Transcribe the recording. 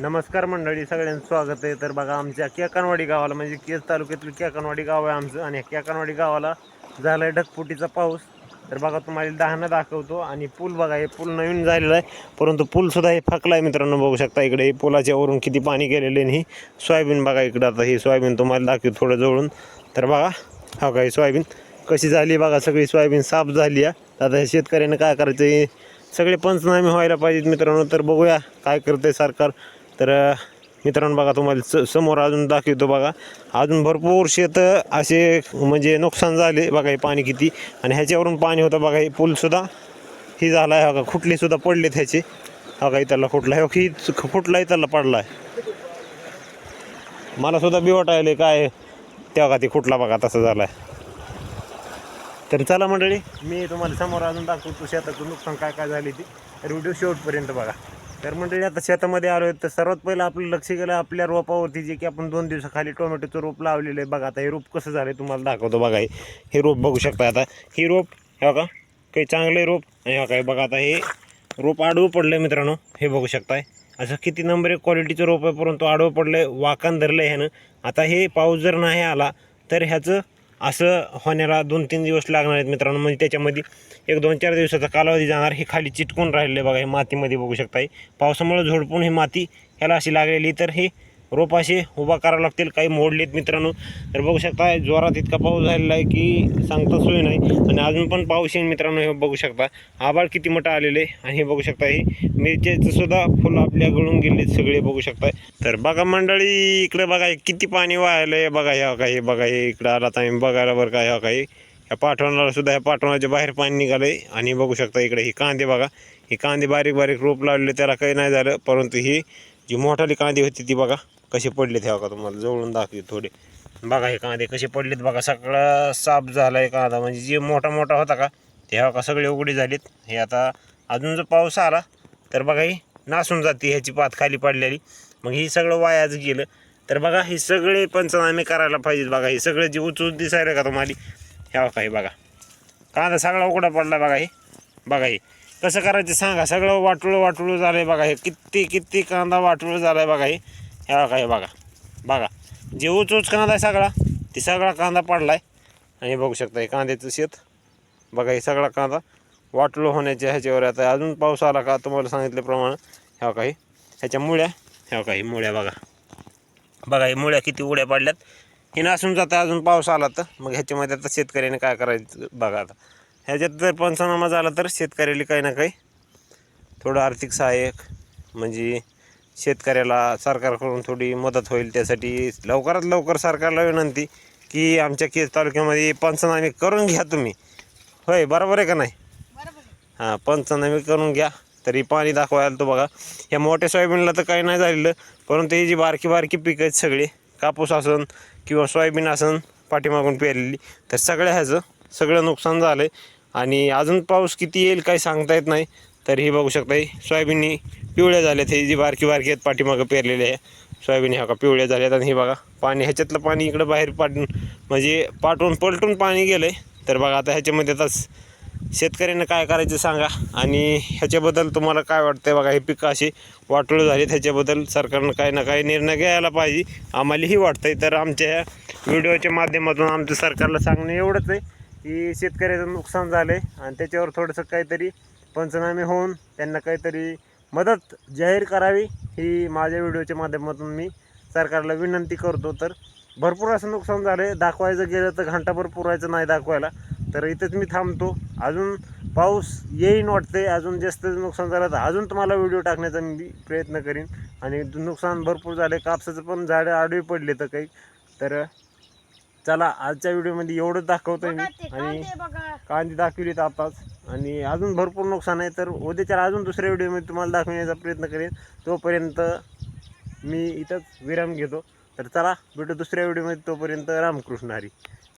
नमस्कार मंडळी सगळ्यांचं स्वागत आहे. तर बघा आमच्या केकनवाडी गावाला म्हणजे केज तालुक्यातील केकनवाडी गाव आहे आमचं. आणि केकनवाडी गावाला झाला आहे ढगफुटीचा पाऊस. तर बघा तुम्हाला दहानं दाखवतो. आणि पूल बघा हे पूल नवीन झालेला आहे. परंतु पूलसुद्धा हे फाकला आहे मित्रांनो बघू शकता इकडे. पुलाच्या वरून किती पाणी गेलेले आहे आणि सोयाबीन बघा इकडं आता. ही सोयाबीन तुम्हाला दाखवू थोडं जवळून. तर बघा हा काय सोयाबीन? कशी झाली बघा सगळी सोयाबीन साफ झाली आहे. आता हे शेतकऱ्यानं काय करायचं सगळे पंचनामे व्हायला पाहिजेत मित्रांनो. तर बघूया काय करते सरकार. तर मित्रांनो बघा तुम्हाला स समोर अजून दाखवतो बघा. अजून भरपूर शेत असे म्हणजे नुकसान झाले. बघा हे पाणी किती. आणि ह्याच्यावरून पाणी होतं बघा हे पूलसुद्धा ही झाला आहे बघा खुटलेसुद्धा पडलेत ह्याचे. बघा इथला फुटला आहे ही फुटला इथला पडला आहे मला सुद्धा बी काय तेव्हा का खुटला बघा तसं झाला आहे तर चला मंडळी मी तुम्हाला समोर अजून दाखवतो शेताचं नुकसान काय काय झाली ती. तर व्हिडिओ शेवटपर्यंत बघा. तर मंडळी आता शेतामध्ये आलो तर सर्वात पहिलं आपलं लक्ष गेलं आपल्या रोपावरती जे की आपण दोन दिवसाखाली टोमॅटोचं रोप लावलेलं आहे. बघा आता हे रोप कसं झालं आहे तुम्हाला दाखवतो. बघा हे रोप बघू शकता आता. हे रोप हे का काही चांगले रोप. हे काय बघा आता हे रोप आडवं पडलं मित्रांनो. हे बघू शकताय. असं किती नंबर एक क्वालिटीचं रोप आहे परंतु आडवं पडलं आहे वाकान धरलं आहे ह्यानं. आता हे पाऊस जर नाही आला तर ह्याचं असं होण्याला दोन तीन दिवस लागणार आहेत मित्रांनो. म्हणजे त्याच्यामध्ये एक दोन चार दिवसाचा कालावधी जाणार. हे खाली चिटकून राहिलेलं बघा हे मातीमध्ये बघू शकता आहे पावसामुळे झोडपून ही माती ह्याला अशी लागलेली. तर हे रोप असे उभा करावं लागतील काही मोडलेत मित्रांनो. तर बघू शकता जोरात इतका पाऊस झालेला आहे की सांगता सोय नाही. आणि अजून पण पाऊस येईल मित्रांनो हे बघू शकता. आभाळ किती मोठं आलेलं आहे. आणि हे बघू शकता हे मिरच्याचं सुद्धा फुलं आपल्या गळून गेलेत सगळे बघू शकताय तर बघा मंडळी इकडे बघा किती पाणी वाहायलंय बघा ह्या काही हे बघा हे इकडं आला तर बघायला बरं का ह्या काय ह्या पाठवणाला सुद्धा ह्या पाठवण्याच्या बाहेर पाणी निघालंय. आणि बघू शकता इकडे ही कांदे बघा. ही कांदे बारीक बारीक रोप लावले त्याला काही नाही झालं. परंतु ही जी मोठाली कांदे होती ती बघा कसे पडलेत हे बघा तुम्हाला जवळून दाखवते थोडे. बघा हे कांदे कसे पडलेत बघा सगळा साफ झाला आहे कांदा. म्हणजे जे मोठा मोठा होता का ते हा का सगळे उघडे झालेत. हे आता अजून जर पाऊस आला तर बघा ही नासून जाते ह्याची पात खाली पडलेली. मग ही सगळं वायाच गेलं. तर बघा हे सगळे पंचनामे करायला पाहिजेत बघा. हे सगळे जे उचूच दिसायला का तुम्हाला? ह्या बघा हे बघा. कांदा सगळा उघडा पडला बघा हे. बघा हे. कसं करायचं सांगा? सगळं वाटुळं वाटुळं झालं आहे बघा हे. किती किती कांदा वाटुळं झाला आहे बघा हे. ह्या बघा हे बघा. बघा. जे उच उच कांदा आहे सगळा ते सगळा कांदा पडला आहे आणि बघू शकता हे कांद्याचं शेत. बघा हे सगळा कांदा वाटलो होण्याच्या ह्याच्यावर आता अजून पाऊस आला का तुम्हाला सांगितल्याप्रमाणे ह्या काही ह्याच्या मुळ्या ह्या काही मुळ्या बघा. बघा हे मुळ्या किती उड्या पडल्यात. हे नासून जातं अजून पाऊस आला तर. मग ह्याच्यामध्ये आता शेतकऱ्याने काय करायचं बघा आता. ह्याच्यात जर पंचनामा झाला तर शेतकऱ्याला काही ना काही थोडं आर्थिक सहाय्यक म्हणजे शेतकऱ्याला सरकारकडून थोडी मदत होईल. त्यासाठी लवकरात लवकर सरकारला विनंती की आमच्या केस तालुक्यामध्ये पंचनामे करून घ्या तुम्ही. होय बरोबर आहे का नाही? हां पंचनामे करून घ्या. तरी पाणी दाखवायला तो बघा. ह्या मोठ्या सोयाबीनला तर काही नाही झालेलं परंतु ही जी बारकी बारकी पिकं आहेत सगळी कापूस असन किंवा सोयाबीन असन पाठीमागून पेरलेली तर सगळ्या ह्याचं सगळं नुकसान झालं आहे आणि अजून पाऊस किती येईल काही सांगता येत नाही. तर हे बघू शकता सोयाबीननी पिवळ्या झाल्यात हे जी बारकी बारकी आहेत पाठीमागं पेरलेले आहे. सोयाबीन ह्या का पिवळ्या झाल्यात आणि हे बघा पाणी ह्याच्यातलं पाणी इकडं बाहेर पाठून म्हणजे पाठवून पलटून पाणी गेलं आहे तर बघा आता ह्याच्यामध्ये आता शेतकऱ्यांना काय करायचं सांगा. आणि ह्याच्याबद्दल तुम्हाला काय वाटतंय बघा हे पिकं अशी वाटोळं झाली ह्याच्याबद्दल सरकारनं काही ना काही निर्णय घ्यायला पाहिजे. आम्हालाही वाटतंय तर आमच्या ह्या व्हिडिओच्या माध्यमातून आमचं सरकारला सांगणं एवढंच आहे. की शेतकऱ्याचं नुकसान झालं आहे आणि त्याच्यावर थोडंसं काहीतरी पंचनामे होऊन त्यांना काहीतरी मदत जाहीर करावी ही माझ्या व्हिडिओच्या माध्यमातून मी सरकारला विनंती करतो. तर भरपूर असं नुकसान झालं आहे दाखवायचं गेलं तर घंटाभर पुरायचं नाही दाखवायला. तर इथंच मी थांबतो. अजून पाऊस येईन वाटते अजून जास्त नुकसान झालं तर अजून तुम्हाला व्हिडिओ टाकण्याचा मी प्रयत्न करीन. आणि नुकसान भरपूर झाले कापसाचं पण झाडं आडवी पडले तर काही. तर चला आजच्या व्हिडिओमध्ये एवढंच दाखवतोय मी आणि कांदे दाखवलीत आताच. आणि अजून भरपूर नुकसान आहे तर उद्याच्या अजून दुसऱ्या व्हिडिओमध्ये तुम्हाला दाखवण्याचा प्रयत्न करेन. तोपर्यंत मी इथंच विराम घेतो. तर चला भेटू दुसऱ्या व्हिडिओमध्ये. तोपर्यंत रामकृष्ण हरी.